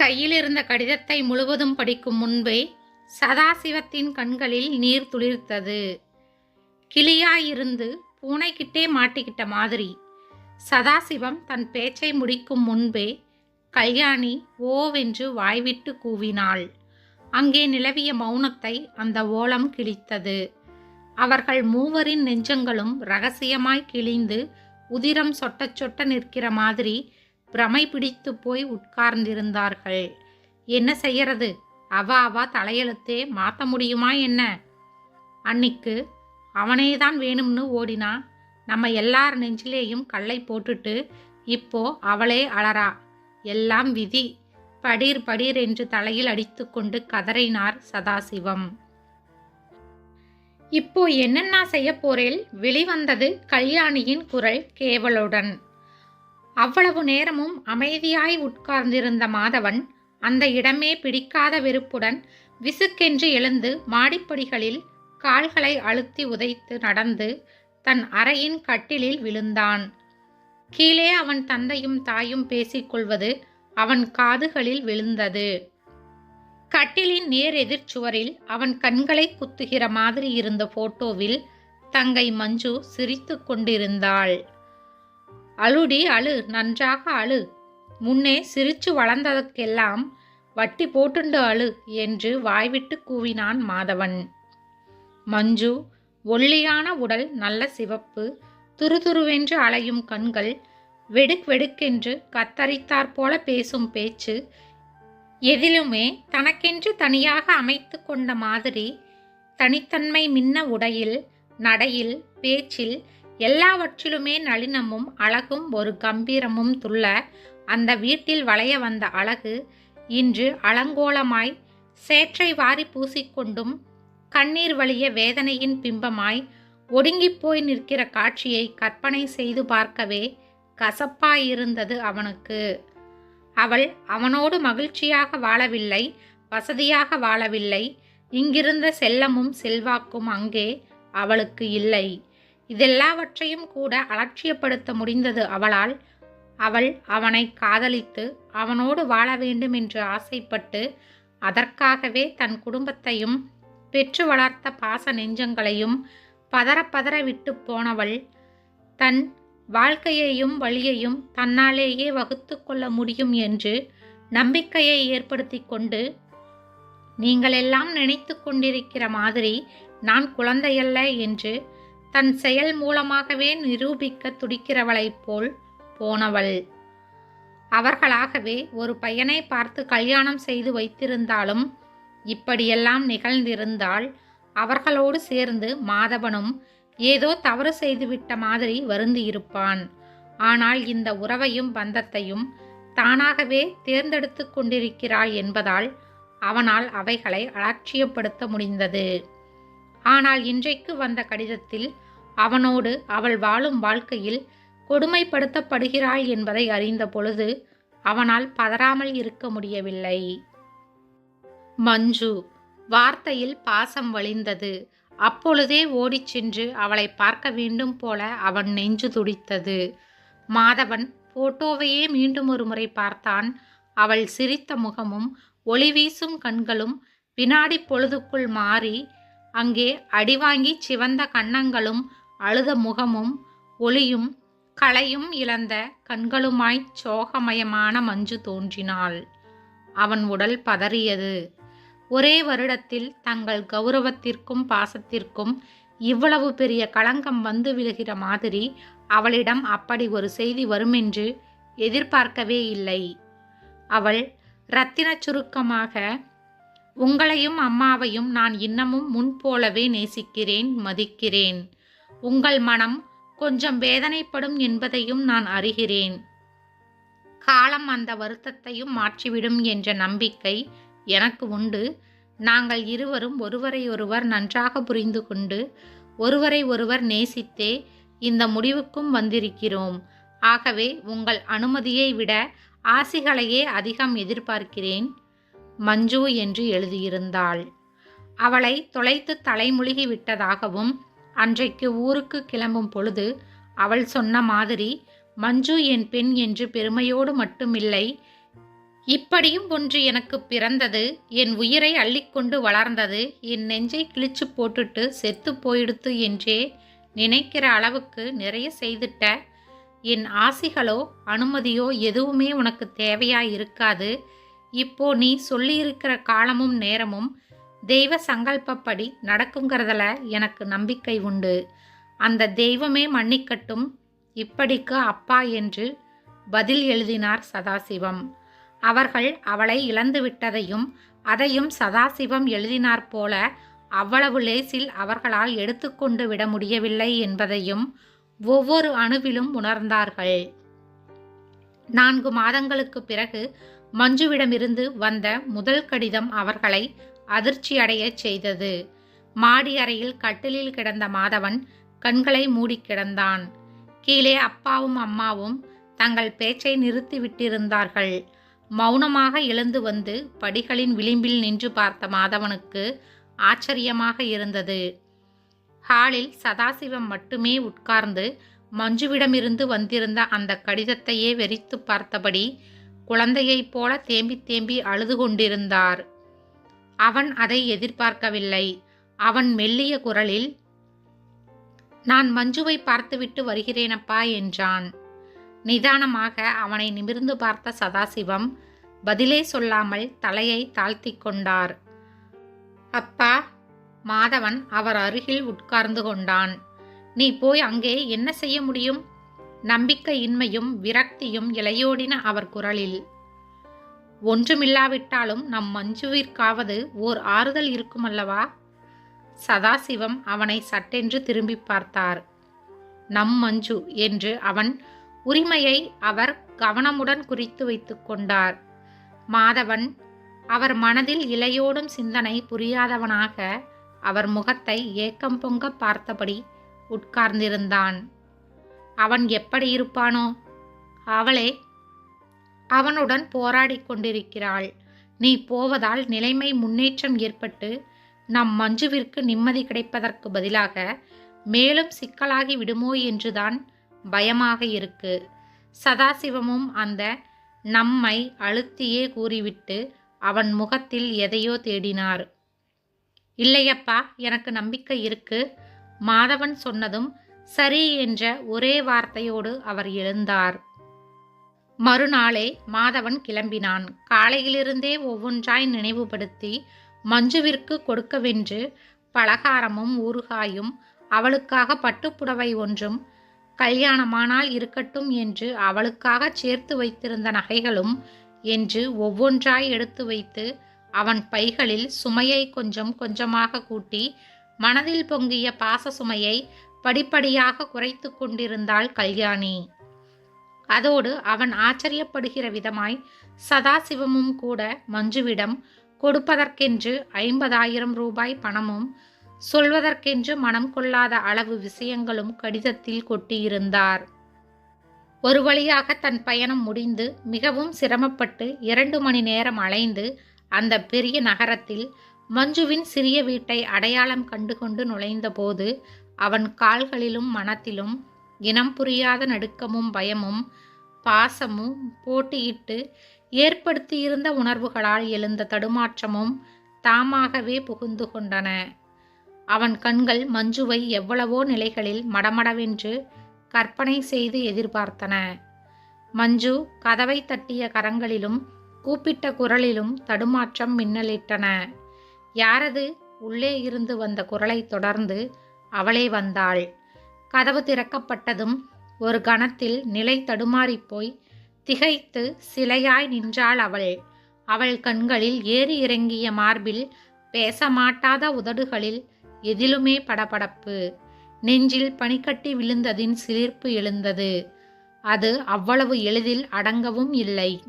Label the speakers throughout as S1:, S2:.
S1: கையில் இருந்த கடிதத்தை முழுவதும் படிக்கும் முன்பே சதாசிவத்தின் கண்களில் நீர் துளிர்த்தது. கிளியாயிருந்து பூனைக்கிட்டே மாட்டிக்கிட்ட மாதிரி சதாசிவம் தன் பேச்சை முடிக்கும் முன்பே கல்யாணி ஓவென்று வாய்விட்டு கூவினாள். அங்கே நிலவிய மௌனத்தை அந்த ஓலம் கிழித்தது. அவர்கள் மூவரின் நெஞ்சங்களும் ரகசியமாய் கிழிந்து உதிரம் சொட்ட சொட்ட நிற்கிற மாதிரி பிரமை பிடித்து போய் உட்கார்ந்திருந்தார்கள். என்ன செய்யறது? அவ அவ தலையெழுத்தே மாற்ற முடியுமா என்ன? அன்னிக்கு அவனே தான் வேணும்னு ஓடினா நம்ம எல்லார் நெஞ்சிலேயும் கல்லை போட்டுட்டு இப்போ அவளே அலறா. எல்லாம் விதி. படீர் படீர் என்று தலையில் அடித்துக்கொண்டு கதறினார் சதாசிவம். இப்போ என்னென்ன செய்ய போறேல்? வெளிவந்தது கல்யாணியின் குரல் கேவலுடன். அவ்வளவு நேரமும் அமைதியாய் உட்கார்ந்திருந்த மாதவன் அந்த இடமே பிடிக்காத வெறுப்புடன் விசுக்கென்று எழுந்து மாடிப்படிகளில் கால்களை அழுத்தி உதைத்து நடந்து தன் அறையின் கட்டிலில் விழுந்தான். கீழே அவன் தந்தையும் தாயும் பேசிக்கொள்வது அவன் காதுகளில் விழுந்தது. கட்டிலின் நேர் எதிர்ச்சுவரில் அவன் கண்களை குத்துகிற மாதிரி இருந்த போட்டோவில் தங்கை மஞ்சு சிரித்து கொண்டிருந்தாள். அழுடி அழு நன்றாக அழு. முன்னே சிரிச்சு வளர்ந்ததற்கெல்லாம் வட்டி போட்டுண்டு அழு என்று வாய்விட்டு கூவினான் மாதவன். மஞ்சு ஒல்லியான உடல் நல்ல சிவப்பு துருதுருவென்று அலையும் கண்கள் வெடுக் வெடுக்கென்று கத்தரித்தாற் போல பேசும் பேச்சு எதிலுமே தனக்கென்று தனியாக அமைத்து கொண்ட மாதிரி தனித்தன்மை மின்ன உடையில் நடையில் பேச்சில் எல்லாவற்றிலுமே நளினமும் அழகும் ஒரு கம்பீரமும் துள்ள அந்த வீட்டில் வளைய வந்த அழகு இன்று அலங்கோலமாய் சேற்றை வாரி பூசிக்கொண்டும் கண்ணீர் வழிய வேதனையின் பிம்பமாய் ஒடுங்கிப் போய் நிற்கிற காட்சியை கற்பனை செய்து பார்க்கவே கசப்பாயிருந்தது அவனுக்கு. அவள் அவனோடு மகிழ்ச்சியாக வாழவில்லை வசதியாக வாழவில்லை. இங்கிருந்த செல்லமும் செல்வாக்கும் அங்கே அவளுக்கு இல்லை. இதெல்லாவற்றையும் கூட அலட்சியப்படுத்த முடிந்தது அவளால். அவள் அவனை காதலித்து அவனோடு வாழ வேண்டும் என்று ஆசைப்பட்டு அதற்காகவே தன் குடும்பத்தையும் பெற்று வளர்த்த பாச நெஞ்சங்களையும் பதற பதற விட்டு போனவள் தன் வாழ்க்கையையும் வழியையும் தன்னாலேயே வகுத்து கொள்ள முடியும் என்று நம்பிக்கையை ஏற்படுத்தி கொண்டு நீங்களெல்லாம் நினைத்து கொண்டிருக்கிற மாதிரி நான் குழந்தையல்ல என்று தன் செயல் மூலமாகவே நிரூபிக்க துடிக்கிறவளைப் போல் போனவள். அவர்களாகவே ஒரு பையனை பார்த்து கல்யாணம் செய்து வைத்திருந்தாலும் இப்படியெல்லாம் நிகழ்ந்திருந்தால் அவர்களோடு சேர்ந்து மாதவனும் ஏதோ தவறு செய்துவிட்ட மாதிரி வருந்தியிருப்பான். ஆனால் இந்த உறவையும் பந்தத்தையும் தானாகவே தேர்ந்தெடுத்து கொண்டிருக்கிறாள் என்பதால் அவனால் அவைகளை அலட்சியப்படுத்த முடிந்தது. ஆனால் இன்றைக்கு வந்த கடிதத்தில் அவனோடு அவள் வாழும் வாழ்க்கையில் கொடுமைப்படுத்தப்படுகிறாள் என்பதை அறிந்த பொழுது அவனால் பதறாமல் இருக்க முடியவில்லை. மஞ்சு வார்த்தையில் பாசம் வழிந்தது. அப்பொழுதே ஓடிச் சென்று அவளை பார்க்க வேண்டும் போல அவன் நெஞ்சு துடித்தது. மாதவன் போட்டோவையே மீண்டும் ஒரு முறை பார்த்தான். அவள் சிரித்த முகமும் ஒளி வீசும் கண்களும் வினாடி பொழுதுக்குள் மாறி அங்கே அடிவாங்கி சிவந்த கன்னங்களும் அழுத முகமும் ஒளியும் களையும் இழந்த கண்களுமாய்ச் சோகமயமான மஞ்சு தோன்றினாள். அவன் உடல் பதறியது. ஒரே வருடத்தில் தங்கள் கௌரவத்திற்கும் பாசத்திற்கும் இவ்வளவு பெரிய களங்கம் வந்து விழுகிற மாதிரி அவளிடம் அப்படி ஒரு செய்தி வருமென்று எதிர்பார்க்கவே இல்லை. அவள் இரத்தின சுருக்கமாக உங்களையும் அம்மாவையும் நான் இன்னமும் முன்போலவே நேசிக்கிறேன் மதிக்கிறேன். உங்கள் மனம் கொஞ்சம் வேதனைப்படும் என்பதையும் நான் அறிகிறேன். காலம் அந்த வருத்தத்தையும் மாற்றிவிடும் என்ற நம்பிக்கை எனக்கு உண்டு. நாங்கள் இருவரும் ஒருவரையொருவர் நன்றாக புரிந்து கொண்டு ஒருவரை ஒருவர் நேசித்தே இந்த முடிவுக்கும் வந்திருக்கிறோம். ஆகவே உங்கள் அனுமதியை விட ஆசிகளையே அதிகம் எதிர்பார்க்கிறேன். மஞ்சு என்று எழுதியிருந்தாள். அவளை தொலைத்து தலைமுழுகி விட்டதாகவும் அன்றைக்கு ஊருக்கு கிளம்பும் பொழுது அவள் சொன்ன மாதிரி மஞ்சு என் பெண் என்று பெருமையோடு மட்டுமில்லை இப்படியும் ஒன்று எனக்கு பிறந்தது என் உயிரை அள்ளிக்கொண்டு வளர்ந்தது என் நெஞ்சை கிழிச்சு போட்டுட்டு செத்து போயிடுத்து என்றே நினைக்கிற அளவுக்கு நிறைய செய்துட்ட. என் ஆசிகளோ அனுமதியோ எதுவுமே உனக்கு தேவையா இருக்காது இப்போ நீ சொல்லியிருக்கிற காலமும் நேரமும் தெய்வ சங்கல்பப்படி நடக்குங்கிறதுல எனக்கு நம்பிக்கை உண்டு. அந்த தெய்வமே மன்னிக்கட்டும். இப்படிக்கு அப்பா என்று பதில் எழுதினார் சதாசிவம். அவர்கள் அவளை இழந்துவிட்டதையும் அதையும் சதாசிவம் எழுதினார் போல அவ்வளவு லேசில் அவர்களால் எடுத்துக்கொண்டு விட முடியவில்லை என்பதையும் ஒவ்வொரு அணுவிலும் உணர்ந்தார்கள். நான்கு மாதங்களுக்கு பிறகு மஞ்சுவிடமிருந்து வந்த முதல் கடிதம் அவர்களை அதிர்ச்சியடையச் செய்தது. மாடி அறையில் கட்டிலில் கிடந்த மாதவன் கண்களை மூடி கிடந்தான். கீழே அப்பாவும் அம்மாவும் தங்கள் பேச்சை நிறுத்திவிட்டிருந்தார்கள். மௌனமாக எழுந்து வந்து படிகளின் விளிம்பில் நின்று பார்த்த மாதவனுக்கு ஆச்சரியமாக இருந்தது. ஹாலில் சதாசிவம் மட்டுமே உட்கார்ந்து மஞ்சுவிடமிருந்து வந்திருந்த அந்த கடிதத்தையே வெறித்து பார்த்தபடி குழந்தையைப் போல தேம்பி தேம்பி அழுது கொண்டிருந்தார். அவன் அதை எதிர்பார்க்கவில்லை. அவன் மெல்லிய குரலில் நான் மஞ்சுவை பார்த்துவிட்டு வருகிறேனப்பா என்றான். நிதானமாக அவனை நிமிர்ந்து பார்த்த சதாசிவம் பதிலே சொல்லாமல் தலையை தாழ்த்தி கொண்டார். அப்பா மாதவன் அவர் அருகில் உட்கார்ந்து கொண்டான். நீ போய் அங்கே என்ன செய்ய முடியும்? நம்பிக்கையின்மையும் விரக்தியும் இளையோடின அவர் குரலில் ஒன்றுமில்லாவிட்டாலும் நம் மஞ்சுவிற்காவது ஓர் ஆறுதல் இருக்குமல்லவா? சதாசிவம் அவனை சட்டென்று திரும்பி பார்த்தார். நம் மஞ்சு என்று அவன் உரிமையை அவர் கவனமுடன் குறித்து வைத்து கொண்டார். மாதவன் அவர் மனதில் இலையோடும் சிந்தனை புரியாதவனாக அவர் முகத்தை ஏக்கம் பொங்க பார்த்தபடி உட்கார்ந்திருந்தான். அவன் எப்படி இருப்பானோ? அவளே அவனுடன் போராடி கொண்டிருக்கிறாள். நீ போவதால் நிலைமை முன்னேற்றம் ஏற்பட்டு நம் மஞ்சுவிற்கு நிம்மதி கிடைப்பதற்கு பதிலாக மேலும் சிக்கலாகி விடுமோ என்றுதான் பயமாக இருக்கு. சதாசிவமும் அந்த நம்மை அழுத்தியே கூறிவிட்டு அவன் முகத்தில் எதையோ தேடினார். இல்லையப்பா எனக்கு நம்பிக்கை இருக்கு. மாதவன் சொன்னதும் சரி என்ற ஒரே வார்த்தையோடு அவர் எழுந்தார். மறுநாளே மாதவன் கிளம்பினான். காலையிலிருந்தே ஒவ்வொன்றாய் நினைவுபடுத்தி மஞ்சுவிற்கு கொடுக்கவென்று பலகாரமும் ஊறுகாயும் அவளுக்காக பட்டுப்புடவை ஒன்றும் கல்யாணமானால் இருக்கட்டும் என்று அவளுக்காக சேர்த்து வைத்திருந்த நகைகளும் என்று ஒவ்வொன்றாய் எடுத்து வைத்து அவன் பைகளில் சுமையை கொஞ்சம் கொஞ்சமாக கூட்டி மனதில் பொங்கிய பாச சுமையை படிப்படியாக குறைத்து கொண்டிருந்தாள் கல்யாணி. அதோடு அவன் ஆச்சரியப்படுகிற விதமாய் சதாசிவமும் கூட மஞ்சுவிடம் கொடுப்பதற்கென்று ஐம்பதாயிரம் ரூபாய் பணமும் சொல்வதற்கென்று மனம் கொள்ளாத அளவு விஷயங்களும் கடிதத்தில் கொட்டியிருந்தார். ஒரு வழியாக தன் பயணம் முடிந்து மிகவும் சிரமப்பட்டு இரண்டு மணி நேரம் அலைந்து அந்த பெரிய நகரத்தில் மஞ்சுவின் சிறிய வீட்டை அடையாளம் கண்டுகொண்டு நுழைந்தபோது அவன் கால்களிலும் மனத்திலும் இனம் புரியாத நடுக்கமும் பயமும் பாசமும் போட்டியிட்டு ஏற்படுத்தியிருந்த உணர்வுகளால் எழுந்த தடுமாற்றமும் தாமாகவே புகுந்து கொண்டன. அவன் கண்கள் மஞ்சுவை எவ்வளவோ நிலைகளில் மடமடவென்று கற்பனை செய்து எதிர்பார்த்தன. மஞ்சு கதவை தட்டிய கரங்களிலும் கூப்பிட்ட குரலிலும் தடுமாற்றம் மின்னலிட்டன. யாரது உள்ளே இருந்து வந்த குரலை தொடர்ந்து அவளே வந்தாள். கதவு திறக்கப்பட்டதும் ஒரு கணத்தில் நிலை தடுமாறிப்போய் திகைத்து சிலையாய் நின்றாள் அவள். அவள் கண்களில் ஏறி இறங்கிய மார்பில் பேச மாட்டாத உதடுகளில் எதிலுமே படபடப்பு. நெஞ்சில் பனிக்கட்டி விழுந்ததின் சிலிர்ப்பு எழுந்தது. அது அவ்வளவு எளிதில் அடங்கவும் இல்லை.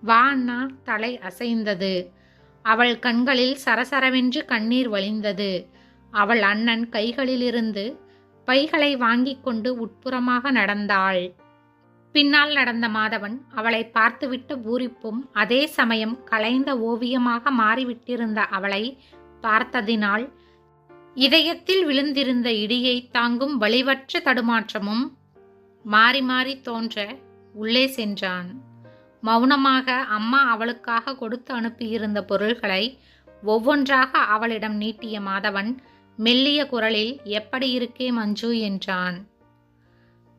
S1: வா அண்ணா தலை அசைந்தது. அவள் கண்களில் சரசரவென்று கண்ணீர் வழிந்தது. அவள் அண்ணன் கைகளிலிருந்து பைகளை வாங்கி கொண்டு உட்புறமாக நடந்தாள். பின்னால் நடந்த மாதவன் அவளை பார்த்துவிட்ட பூரிப்பும் அதே சமயம் கலைந்த ஓவியமாக மாறிவிட்டிருந்த அவளை பார்த்ததினால் இதயத்தில் விழுந்திருந்த இடியை தாங்கும் வலிவற்ற தடுமாற்றமும் மாறி மாறி தோன்ற உள்ளே சென்றான். மௌனமாக அம்மா அவளுக்காக கொடுத்து அனுப்பியிருந்த பொருள்களை ஒவ்வொன்றாக அவளிடம் நீட்டிய மாதவன் மெல்லிய குரலில் எப்படி இருக்கே மஞ்சு? என்றான்.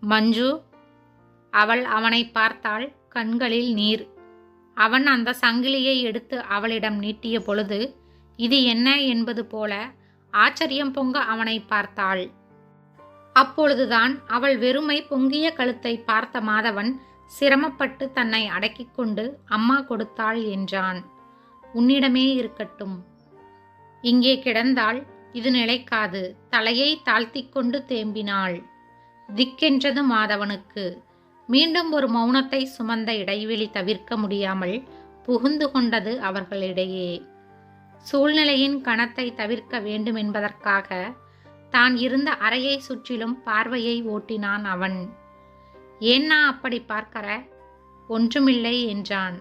S1: மஞ்சு அவள் அவனை பார்த்தாள் கண்களில் நீர். அவன் அந்த சங்கிலியை எடுத்து அவளிடம் நீட்டிய பொழுது இது என்ன? என்பது போல ஆச்சரியம் பொங்க அவனை பார்த்தாள். அப்பொழுதுதான் அவள் வெறுமை பொங்கிய கழுத்தை பார்த்த மாதவன் சிரமப்பட்டு தன்னை அடக்கிக் கொண்டு அம்மா கொடுத்தாள் என்றான். உன்னிடமே இருக்கட்டும். இங்கே கிடந்தால் இது நிலைக்காது. தலையை தாழ்த்தி கொண்டு தேம்பினாள். திக்கென்றது மாதவனுக்கு. மீண்டும் ஒரு மௌனத்தை சுமந்த இடைவெளி தவிர்க்க முடியாமல் புகுந்து கொண்டது அவர்களிடையே. சூழ்நிலையின் கணத்தை தவிர்க்க வேண்டும் என்பதற்காக தான் இருந்த அறையை சுற்றிலும் பார்வையை ஓட்டினான் அவன். ஏன்னா அப்படி பார்க்கற? ஒன்றுமில்லை என்றான்.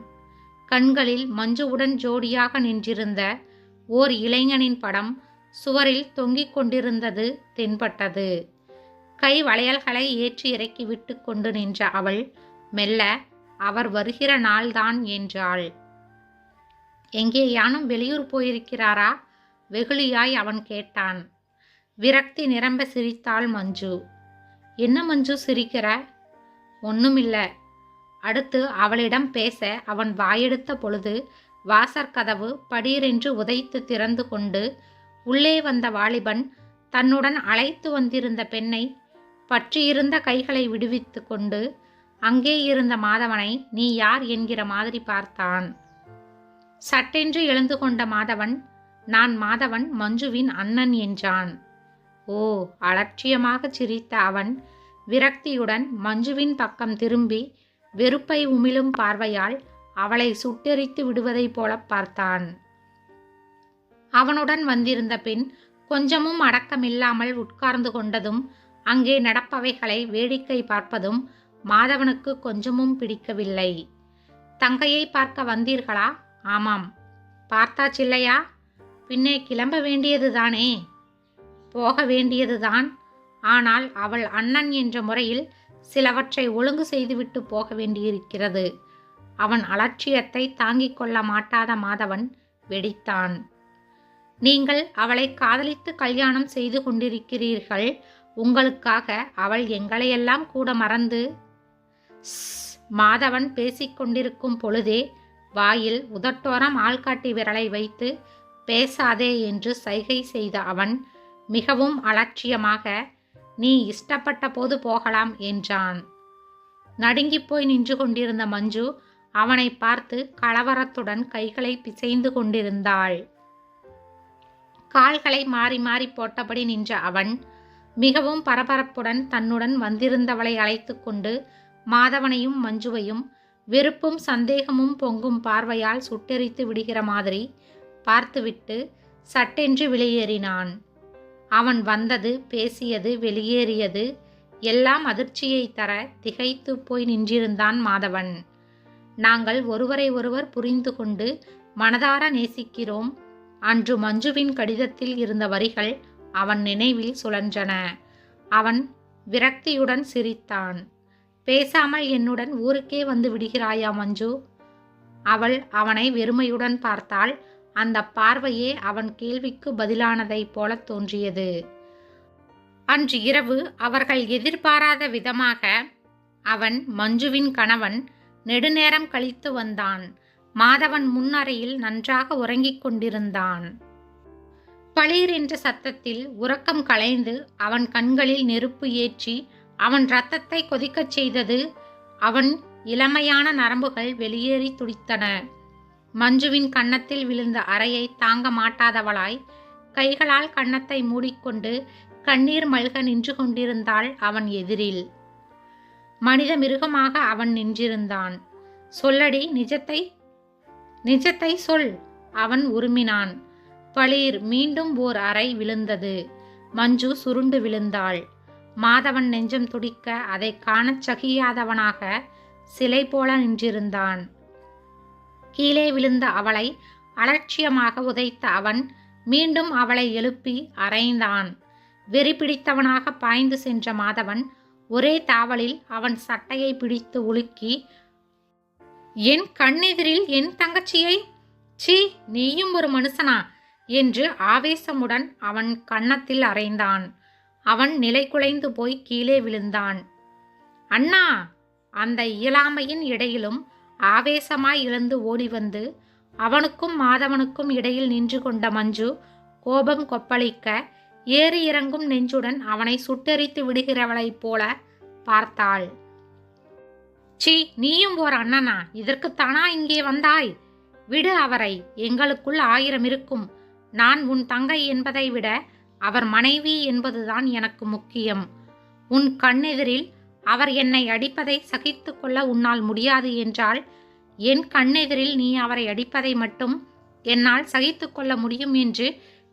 S1: கண்களில் மஞ்சுவுடன் ஜோடியாக நின்றிருந்த ஓர் இளைஞனின் படம் சுவரில் தொங்கிக் கொண்டிருந்தது தென்பட்டது. கை வளையல்களை ஏற்றி இறக்கி விட்டு கொண்டு நின்ற அவள் மெல்ல அவர் வருகிற நாள்தான் என்றாள். எங்கே யானும் வெளியூர் போயிருக்கிறாரா? வெகுளியாய் அவன் கேட்டான். விரக்தி நிரம்ப சிரித்தாள் மஞ்சு. என்ன மஞ்சு சிரிக்கிற? ஒன்றுமில்லை அடுத்து அவளிடம் பேச அவன் வாயெடுத்த பொழுது வாசற்கதவு படீரென்று உதைத்து திறந்து கொண்டு உள்ளே வந்த வாலிபன் தன்னுடன் அழைத்து வந்திருந்த பெண்ணை பற்றியிருந்த கைகளை விடுவித்து கொண்டு அங்கே இருந்த மாதவனை நீ யார் என்கிற மாதிரி பார்த்தான். சட்டென்று எழுந்து கொண்ட மாதவன் நான் மாதவன் மஞ்சுவின் அண்ணன் என்றான். ஓ அலட்சியமாக சிரித்த அவன் விரக்தியுடன் மஞ்சுவின் பக்கம் திரும்பி வெறுப்பை உமிழும் பார்வையால் அவளை சுட்டெரித்து விடுவதைப் போல பார்த்தான். அவனுடன் வந்திருந்த பெண் கொஞ்சமும் அடக்கமில்லாமல் உட்கார்ந்து கொண்டதும் அங்கே நடப்பவைகளை வேடிக்கை பார்ப்பதும் மாதவனுக்கு கொஞ்சமும் பிடிக்கவில்லை. தங்கையை பார்க்க வந்தீர்களா? ஆமாம். பார்த்தாச்சில்லையா பின்னே கிளம்ப வேண்டியதுதானே போக வேண்டியதுதான் ஆனால் அவள் அண்ணன் என்ற முறையில் சிலவற்றை ஒழுங்கு செய்துவிட்டு போக வேண்டியிருக்கிறது. அவன் அலட்சியத்தை தாங்கிக் கொள்ள மாட்டாத மாதவன் வெடித்தான். நீங்கள் அவளை காதலித்து கல்யாணம் செய்து கொண்டிருக்கிறீர்கள். உங்களுக்காக அவள் எங்களையெல்லாம் கூட மறந்து. "ஸ்" மாதவன் பேசிக்கொண்டிருக்கும் பொழுதே வாயில் உதட்டோரம் ஆள்காட்டி விரலை வைத்து பேசாதே என்று சைகை செய்த அவன் மிகவும் அலட்சியமாக நீ இஷ்டப்பட்ட போது போகலாம் என்றான். நடுங்கிப் போய் நின்று கொண்டிருந்த மஞ்சு அவனை பார்த்து கலவரத்துடன் கைகளை பிசைந்து கொண்டிருந்தாள். கால்களை மாறி மாறி போட்டபடி நின்ற அவன் மிகவும் பரபரப்புடன் தன்னுடன் வந்திருந்தவளை அழைத்து கொண்டு மாதவனையும் மஞ்சுவையும் வெறுப்பும் சந்தேகமும் பொங்கும் பார்வையால் சுட்டெரித்து விடுகிற மாதிரி பார்த்துவிட்டு சட்டென்று வெளியேறினான். அவன் வந்தது பேசியது வெளியேறியது எல்லாம் அதிர்ச்சியை தர திகைத்து போய் நின்றிருந்தான் மாதவன். நாங்கள் ஒருவரை ஒருவர் புரிந்து கொண்டு மனதார நேசிக்கிறோம். அன்று மஞ்சுவின் கடிதத்தில் இருந்த வரிகள் அவன் நினைவில் சுழன்றன. அவன் விரக்தியுடன் சிரித்தான். பேசாமல் என்னுடன் ஊருக்கே வந்து விடுகிறாயா மஞ்சு? அவள் அவனை வெறுமையுடன் பார்த்தாள். அந்த பார்வையே அவன் கேள்விக்கு பதிலானதைப் போல தோன்றியது. அன்று இரவு அவர்கள் எதிர்பாராத விதமாக அவன் மஞ்சுவின் கணவன் நெடுநேரம் கழித்து வந்தான். மாதவன் முன்னறையில் நன்றாக உறங்கிக் கொண்டிருந்தான். பளீர் என்ற சத்தத்தில் உறக்கம் கலைந்து அவன் கண்களில் நெருப்பு ஏற்றி அவன் இரத்தத்தை கொதிக்கச் செய்தது அவன் இளமையான நரம்புகள் வெளியேறி துடித்தன. மஞ்சுவின் கன்னத்தில் விழுந்த அறையை தாங்க மாட்டாதவளாய் கைகளால் கன்னத்தை மூடிக்கொண்டு கண்ணீர் மல்க நின்று கொண்டிருந்தாள் அவன் எதிரில். மனித மிருகமாக அவன் நின்றிருந்தான். சொல்லடி நிஜத்தை நிஜத்தை சொல் அவன் உருமினான். பளீர் மீண்டும் ஓர் அறை விழுந்தது. மஞ்சு சுருண்டு விழுந்தாள். மாதவன் நெஞ்சம் துடிக்க அதை காணச் சகியாதவனாக சிலை போல நின்றிருந்தான். கீழே விழுந்த அவளை அலட்சியமாக உதைத்த அவன் மீண்டும் அவளை எழுப்பி அறைந்தான். வெறி பிடித்தவனாக பாய்ந்து சென்ற மாதவன் ஒரே தாவலில் அவன் சட்டையை பிடித்து உலுக்கி என் கண்ணெதிரில் என் தங்கச்சியை? சீ நீயும் ஒரு மனுஷனா? என்று ஆவேசமுடன் அவன் கன்னத்தில் அறைந்தான். அவன் நிலை குலைந்து போய் கீழே விழுந்தான். அண்ணா! அந்த இயலாமையின் இடையிலும் ஆவேசமாய் எழுந்து ஓடி வந்து அவனுக்கும் மாதவனுக்கும் இடையில் நின்று கொண்ட மஞ்சு கோபம் கொப்பளிக்க ஏறி இறங்கும் நெஞ்சுடன் அவனை சுட்டெரித்து விடுகிறவளைப் போல பார்த்தாள். சீ நீயும் ஓர் அண்ணனா இதற்குத்தானா இங்கே வந்தாய்? விடு அவரை எங்களுக்குள் ஆயிரம் இருக்கும். நான் உன் தங்கை என்பதை விட அவர் மனைவி என்பதுதான் எனக்கு முக்கியம். உன் கண்ணெதிரில் அவர் என்னை அடிப்பதை சகித்து கொள்ள உன்னால் முடியாது என்றால் என் கண்ணெதிரில் நீ அவரை அடிப்பதை மட்டும் என்னால் சகித்து கொள்ள முடியும் என்று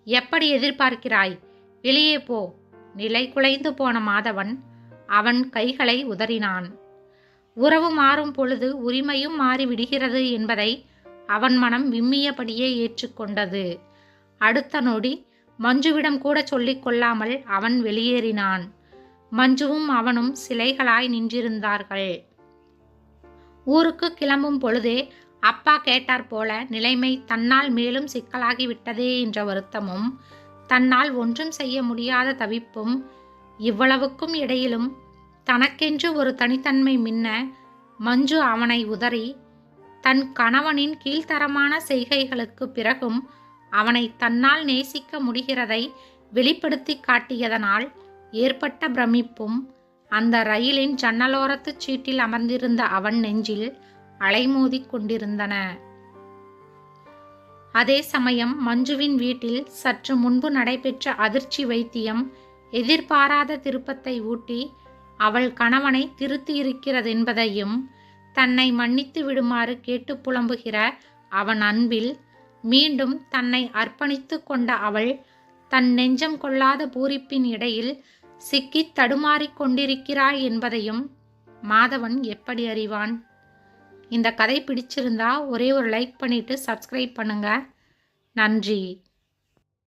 S1: எப்படி எதிர்பார்க்கிறாய்? வெளியே போ. நிலை குலைந்து போன மாதவன் அவன் கைகளை உதறினான். உறவு மாறும் பொழுது உரிமையும் மாறிவிடுகிறது என்பதை அவன் மனம் விம்மியபடியே ஏற்றுக்கொண்டது. அடுத்த நொடி மஞ்சுவிடம் கூட சொல்லிக் கொள்ளாமல் அவன் வெளியேறினான். மஞ்சுவும் அவனும் சிலைகளாய் நின்றிருந்தார்கள். ஊருக்கு கிளம்பும் பொழுதே அப்பா கேட்டார் போல நிலைமை தன்னால் மேலும் சிக்கலாகிவிட்டதே என்ற வருத்தமும் தன்னால் ஒன்றும் செய்ய முடியாத தவிப்பும் இவ்வளவுக்கும் இடையிலும் தனக்கென்று ஒரு தனித்தன்மை மின்ன மஞ்சு அவனை உதறி தன் கணவனின் கீழ்த்தரமான செய்கைகளுக்கு பிறகும் அவனை தன்னால் நேசிக்க முடிகிறதை வெளிப்படுத்தி காட்டியதனால் ஏற்பட்ட பிரமிப்பும் அந்த ரயிலின் ஜன்னலோரத்து சீட்டில் அமர்ந்திருந்த அவன் நெஞ்சில் அலைமோதிக் கொண்டிருந்தன. அதே சமயம் மஞ்சுவின் வீட்டில் சற்று முன்பு நடைபெற்ற அதிர்ச்சி வைத்தியம் எதிர்பாராத திருப்பத்தை ஊட்டி அவள் கணவனை திருத்தியிருக்கிறதென்பதையும் தன்னை மன்னித்து விடுமாறு கேட்டு புலம்புகிற அவன் அன்பில் மீண்டும் தன்னை அர்ப்பணித்து கொண்ட அவள் தன் நெஞ்சம் கொள்ளாத பூரிப்பின் இடையில் சிக்கித் தடுமாறிக் கொண்டிருக்கிறாய் என்பதையும் மாதவன் எப்படி அறிவான்? இந்த கதை பிடிச்சிருந்தா ஒரே ஒரு லைக் பண்ணிட்டு சப்ஸ்கிரைப் பண்ணுங்க. நன்றி.